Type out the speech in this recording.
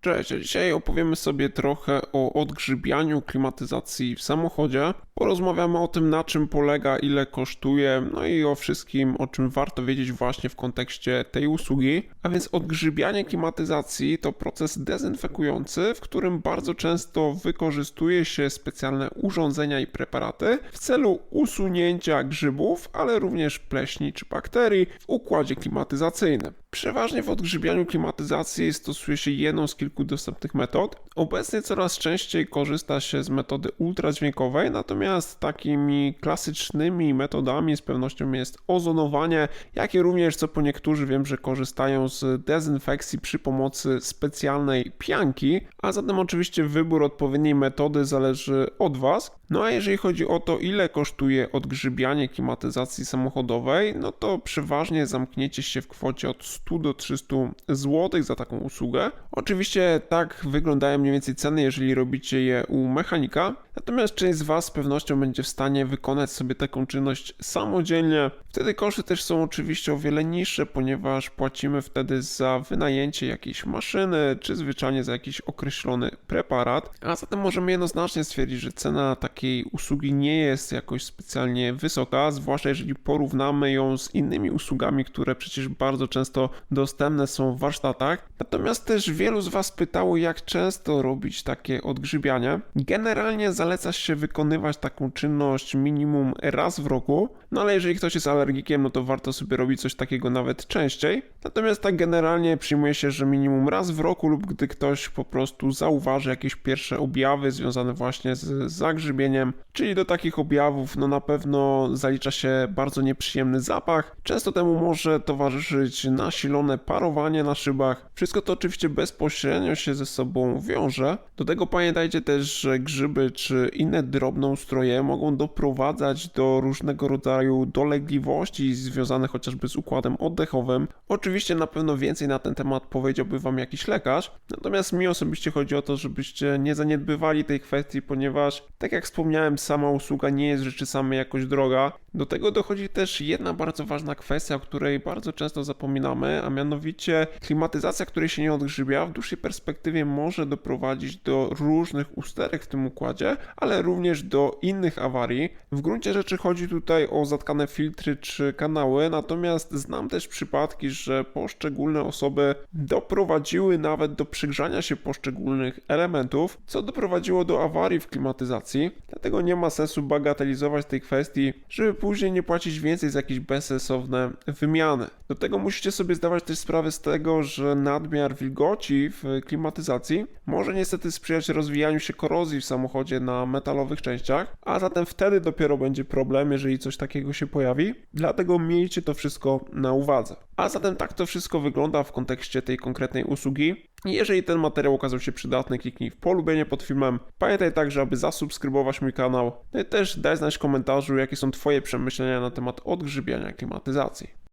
Cześć, dzisiaj opowiemy sobie trochę o odgrzybianiu klimatyzacji w samochodzie. Porozmawiamy o tym, na czym polega, ile kosztuje, no i o wszystkim, o czym warto wiedzieć właśnie w kontekście tej usługi. A więc odgrzybianie klimatyzacji to proces dezynfekujący, w którym bardzo często wykorzystuje się specjalne urządzenia i preparaty w celu usunięcia grzybów, ale również pleśni czy bakterii w układzie klimatyzacyjnym. Przeważnie w odgrzybianiu klimatyzacji stosuje się jedną z kilku dostępnych metod. Obecnie coraz częściej korzysta się z metody ultradźwiękowej, natomiast takimi klasycznymi metodami z pewnością jest ozonowanie, jak i również co po niektórzy wiem, że korzystają z dezynfekcji przy pomocy specjalnej pianki, a zatem oczywiście wybór odpowiedniej metody zależy od Was. No a jeżeli chodzi o to, ile kosztuje odgrzybianie klimatyzacji samochodowej, no to przeważnie zamkniecie się w kwocie od 100 do 300 zł za taką usługę. Oczywiście tak wyglądają mniej więcej ceny, jeżeli robicie je u mechanika. Natomiast część z Was z pewnością będzie w stanie wykonać sobie taką czynność samodzielnie. Wtedy koszty też są oczywiście o wiele niższe, ponieważ płacimy wtedy za wynajęcie jakiejś maszyny, czy zwyczajnie za jakiś określony preparat. A zatem możemy jednoznacznie stwierdzić, że cena takiej usługi nie jest jakoś specjalnie wysoka, zwłaszcza jeżeli porównamy ją z innymi usługami, które przecież bardzo często dostępne są w warsztatach. Natomiast też wielu z Was pytało, jak często robić takie odgrzybianie. Generalnie zaleca się wykonywać taką czynność minimum raz w roku, no ale jeżeli ktoś jest alergikiem, no to warto sobie robić coś takiego nawet częściej. Natomiast tak generalnie przyjmuje się, że minimum raz w roku lub gdy ktoś po prostu zauważy jakieś pierwsze objawy związane właśnie z zagrzybieniem, czyli do takich objawów no na pewno zalicza się bardzo nieprzyjemny zapach. Często temu może towarzyszyć nasilone parowanie na szybach. Wszystko to oczywiście bezpośrednio się ze sobą wiąże. Do tego pamiętajcie też, że grzyby czy inne drobnoustroje mogą doprowadzać do różnego rodzaju dolegliwości związanych chociażby z układem oddechowym. Oczywiście na pewno więcej na ten temat powiedziałby Wam jakiś lekarz, natomiast mi osobiście chodzi o to, żebyście nie zaniedbywali tej kwestii, ponieważ tak jak wspomniałem, sama usługa nie jest rzeczy samej jakoś droga. Do tego dochodzi też jedna bardzo ważna kwestia, o której bardzo często zapominamy, a mianowicie klimatyzacja, której się nie odgrzybia, w dłuższej perspektywie może doprowadzić do różnych usterek w tym układzie, ale również do innych awarii. W gruncie rzeczy chodzi tutaj o zatkane filtry czy kanały, natomiast znam też przypadki, że poszczególne osoby doprowadziły nawet do przygrzania się poszczególnych elementów, co doprowadziło do awarii w klimatyzacji. Dlatego nie ma sensu bagatelizować tej kwestii, żeby później nie płacić więcej za jakieś bezsensowne wymiany. Do tego musicie sobie zdawać też sprawę z tego, że nadmiar wilgoci w klimatyzacji może niestety sprzyjać rozwijaniu się korozji w samochodzie na metalowych częściach, a zatem wtedy dopiero będzie problem, jeżeli coś takiego się pojawi. Dlatego miejcie to wszystko na uwadze. A zatem tak to wszystko wygląda w kontekście tej konkretnej usługi. Jeżeli ten materiał okazał się przydatny, kliknij w polubienie pod filmem. Pamiętaj także, aby zasubskrybować mój kanał. No i też daj znać w komentarzu, jakie są Twoje przemyślenia na temat odgrzybiania klimatyzacji.